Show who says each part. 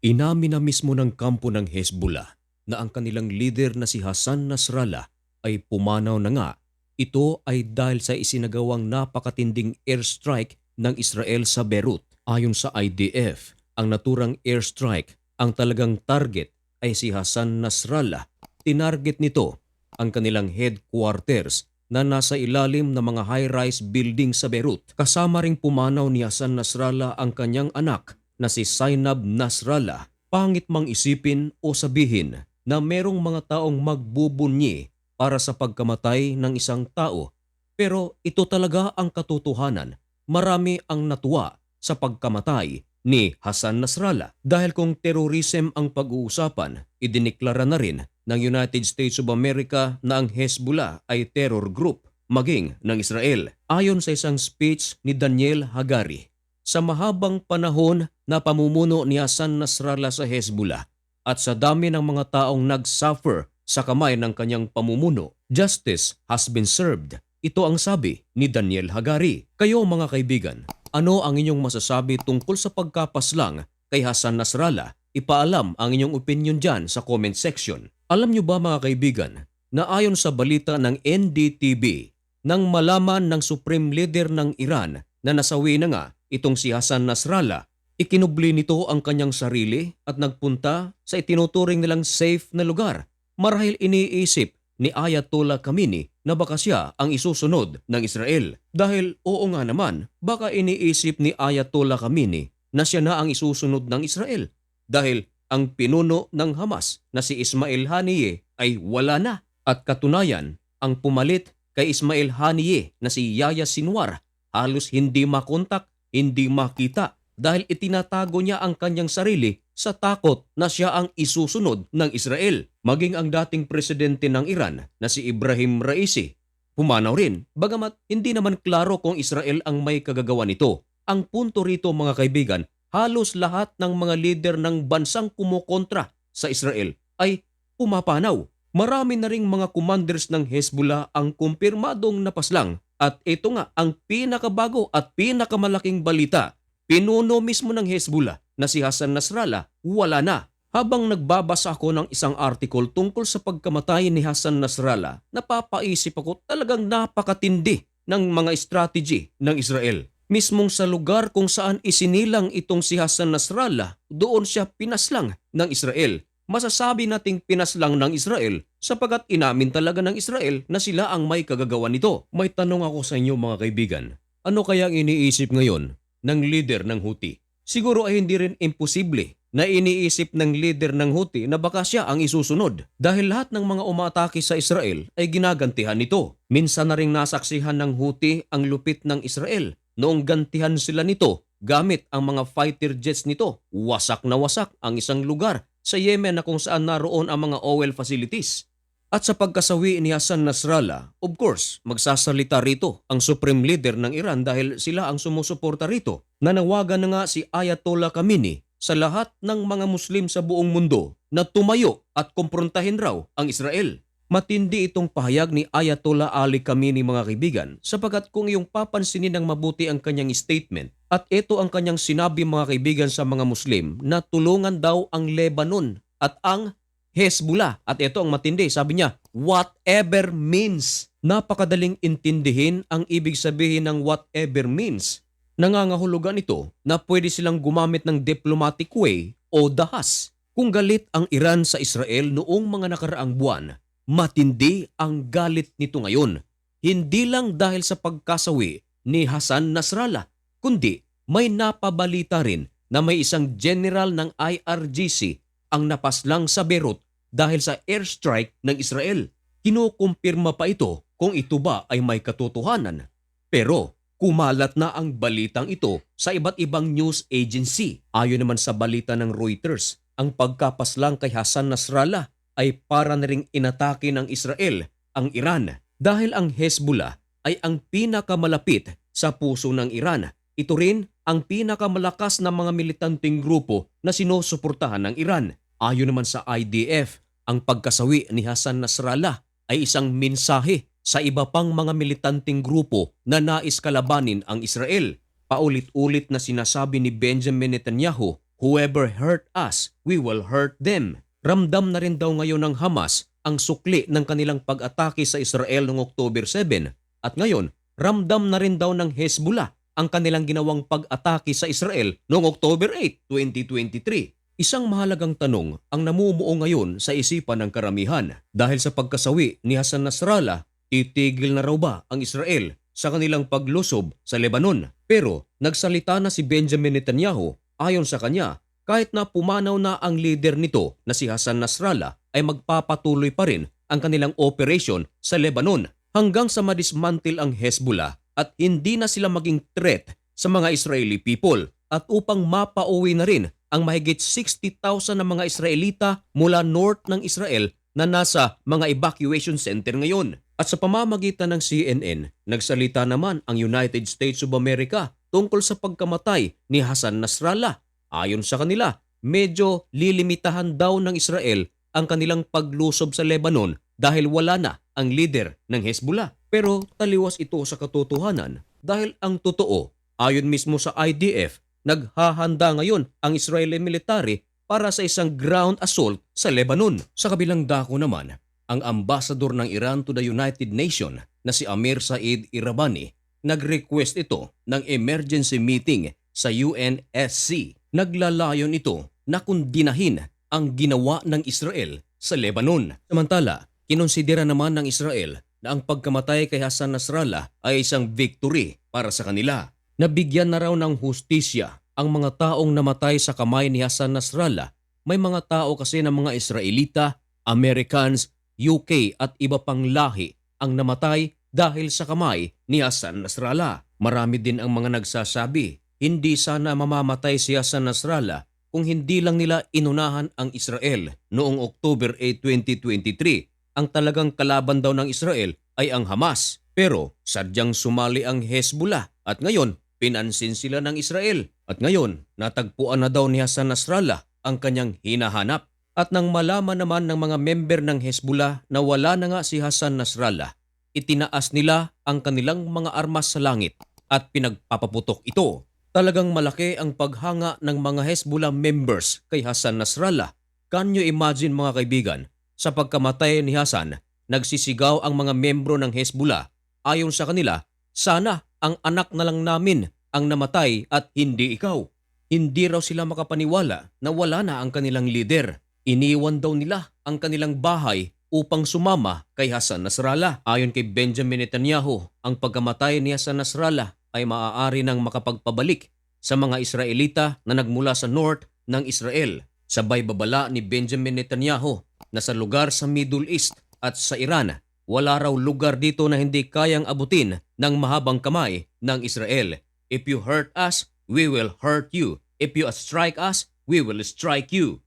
Speaker 1: Inamin na mismo ng kampo ng Hezbollah na ang kanilang leader na si Hassan Nasrallah ay pumanaw na nga. Ito ay dahil sa isinagawang napakatinding airstrike ng Israel sa Beirut. Ayon sa IDF, ang naturang airstrike, ang talagang target ay si Hassan Nasrallah. Tinarget nito ang kanilang headquarters na nasa ilalim ng mga high-rise building sa Beirut. Kasama ring pumanaw ni Hassan Nasrallah ang kanyang anak na si Zainab Nasrallah. Pangit mang isipin o sabihin na merong mga taong magbubunyi para sa pagkamatay ng isang tao. Pero ito talaga ang katotohanan. Marami ang natuwa sa pagkamatay ni Hassan Nasrallah. Dahil kung terrorism ang pag-uusapan, idiniklara na rin ng United States of America na ang Hezbollah ay terror group maging ng Israel. Ayon sa isang speech ni Daniel Hagari, sa mahabang panahon na pamumuno ni Hassan Nasrallah sa Hezbollah at sa dami ng mga taong nag-suffer sa kamay ng kanyang pamumuno, justice has been served. Ito ang sabi ni Daniel Hagari. Kayo mga kaibigan, ano ang inyong masasabi tungkol sa pagkapaslang kay Hassan Nasrallah? Ipaalam ang inyong opinion dyan sa comment section. Alam nyo ba mga kaibigan na ayon sa balita ng NDTV, nang malaman ng Supreme Leader ng Iran na nasawi na nga itong si Hassan Nasrallah, ikinubli nito ang kanyang sarili at nagpunta sa itinuturing nilang safe na lugar marahil iniisip ni Ayatollah Khamenei na baka siya ang isusunod ng Israel. Dahil oo nga naman, baka iniisip ni Ayatollah Khamenei na siya na ang isusunod ng Israel. Dahil ang pinuno ng Hamas na si Ismail Haniyeh ay wala na. At katunayan, ang pumalit kay Ismail Haniyeh na si Yahya Sinwar halos hindi makontak, hindi makita dahil itinatago niya ang kanyang sarili sa takot na siya ang isusunod ng Israel. Maging ang dating presidente ng Iran na si Ibrahim Raisi. Pumanaw rin, bagamat hindi naman klaro kung Israel ang may kagagawa nito. Ang punto rito mga kaibigan, halos lahat ng mga lider ng bansang kumukontra sa Israel ay pumapanaw. Marami na ring mga commanders ng Hezbollah ang kumpirmadong napaslang at ito nga ang pinakabago at pinakamalaking balita. Pinuno mismo ng Hezbollah na si Hassan Nasrallah wala na. Habang nagbabasa ako ng isang article tungkol sa pagkamatay ni Hassan Nasrallah, napapaisip ako talagang napakatindi ng mga strategy ng Israel. Mismong sa lugar kung saan isinilang itong si Hassan Nasrallah, doon siya pinaslang ng Israel. Masasabi nating pinaslang ng Israel sapagat inamin talaga ng Israel na sila ang may kagagawa nito. May tanong ako sa inyo mga kaibigan. Ano kaya ang iniisip ngayon ng leader ng Houthi? Siguro ay hindi rin imposible na iniisip ng leader ng Houthi na baka siya ang isusunod dahil lahat ng mga umatake sa Israel ay ginagantihan nito. Minsan na ring nasaksihan ng Houthi ang lupit ng Israel noong gantihan sila nito gamit ang mga fighter jets nito. Wasak na wasak ang isang lugar sa Yemen na kung saan naroon ang mga oil facilities. At sa pagkasawi ni Hassan Nasrallah, of course, magsasalita rito ang supreme leader ng Iran dahil sila ang sumusuporta rito. Nanawagan na nga si Ayatollah Khamenei sa lahat ng mga Muslim sa buong mundo na tumayo at kumprontahin raw ang Israel. Matindi itong pahayag ni Ayatollah Ali Khamenei mga kaibigan sapagkat kung iyong papansinin ng mabuti ang kanyang statement at ito ang kanyang sinabi mga kaibigan sa mga Muslim na tulungan daw ang Lebanon at ang Hezbollah. At ito ang matindi, sabi niya, whatever means. Napakadaling intindihin ang ibig sabihin ng whatever means. Nangangahulugan ito na pwede silang gumamit ng diplomatic way o dahas. Kung galit ang Iran sa Israel noong mga nakaraang buwan, matindi ang galit nito ngayon. Hindi lang dahil sa pagkasawi ni Hassan Nasrallah, kundi may napabalita rin na may isang general ng IRGC ang napaslang sa Beirut dahil sa airstrike ng Israel. Kinukumpirma pa ito kung ito ba ay may katotohanan. Pero kumalat na ang balitang ito sa iba't ibang news agency. Ayon naman sa balita ng Reuters, ang pagkapaslang kay Hassan Nasrallah ay para na ring inatake ng Israel ang Iran dahil ang Hezbollah ay ang pinakamalapit sa puso ng Iran. Ito rin ang pinakamalakas na mga militanteng grupo na sinusuportahan ng Iran. Ayon naman sa IDF, ang pagkasawi ni Hassan Nasrallah ay isang mensahe sa iba pang mga militanteng grupo na nais kalabanin ang Israel. Paulit-ulit na sinasabi ni Benjamin Netanyahu Whoever hurt us, we will hurt them. Ramdam na rin daw ngayon ng Hamas ang sukli ng kanilang pag-atake sa Israel noong October 7 at ngayon ramdam na rin daw ng Hezbollah ang kanilang ginawang pag-atake sa Israel noong October 8, 2023. Isang mahalagang tanong ang namumuo ngayon sa isipan ng karamihan dahil sa pagkasawi ni Hassan Nasrallah, titigil na raw ba ang Israel sa kanilang paglusob sa Lebanon? Pero nagsalita na si Benjamin Netanyahu ayon sa kanya kahit na pumanaw na ang leader nito na si Hassan Nasrallah ay magpapatuloy pa rin ang kanilang operation sa Lebanon hanggang sa madismantle ang Hezbollah at hindi na sila maging threat sa mga Israeli people at upang mapauwi na rin ang mahigit 60,000 na mga Israelita mula north ng Israel na nasa mga evacuation center ngayon. At sa pamamagitan ng CNN, nagsalita naman ang United States of America tungkol sa pagkamatay ni Hassan Nasrallah. Ayon sa kanila, medyo lilimitahan daw ng Israel ang kanilang paglusob sa Lebanon dahil wala na ang leader ng Hezbollah. Pero taliwas ito sa katotohanan dahil ang totoo, ayon mismo sa IDF, naghahanda ngayon ang Israeli military para sa isang ground assault sa Lebanon. Sa kabilang dako naman, ang ambasador ng Iran to the United Nations na si Amir Said Irabani nag-request ito ng emergency meeting sa UNSC. Naglalayon ito na kundinahin ang ginawa ng Israel sa Lebanon. Samantala, kinonsidera naman ng Israel na ang pagkamatay kay Hassan Nasrallah ay isang victory para sa kanila. Nabigyan na raw ng hustisya ang mga taong namatay sa kamay ni Hassan Nasrallah. May mga tao kasi ng mga Israelita, Americans, UK at iba pang lahi ang namatay dahil sa kamay ni Hassan Nasrallah. Marami din ang mga nagsasabi, hindi sana mamamatay si Hassan Nasrallah kung hindi lang nila inunahan ang Israel noong October 8, 2023. Ang talagang kalaban daw ng Israel ay ang Hamas. Pero sadyang sumali ang Hezbollah at ngayon pinansin sila ng Israel. At ngayon natagpuan na daw ni Hassan Nasrallah ang kanyang hinahanap. At nang malaman naman ng mga member ng Hezbollah na wala na nga si Hassan Nasrallah, itinaas nila ang kanilang mga armas sa langit at pinagpapaputok ito. Talagang malaki ang paghanga ng mga Hezbollah members kay Hassan Nasrallah. Can you imagine mga kaibigan, sa pagkamatay ni Hassan, nagsisigaw ang mga membro ng Hezbollah ayon sa kanila, sana ang anak na lang namin ang namatay at hindi ikaw. Hindi raw sila makapaniwala na wala na ang kanilang leader. Iniwan daw nila ang kanilang bahay upang sumama kay Hassan Nasrallah. Ayon kay Benjamin Netanyahu, ang pagkamatay ni Hassan Nasrallah ay maaari nang makapagpabalik sa mga Israelita na nagmula sa north ng Israel. Sabay babala ni Benjamin Netanyahu na sa lugar sa Middle East at sa Iran, wala raw lugar dito na hindi kayang abutin ng mahabang kamay ng Israel. If you hurt us, we will hurt you. If you strike us, we will strike you.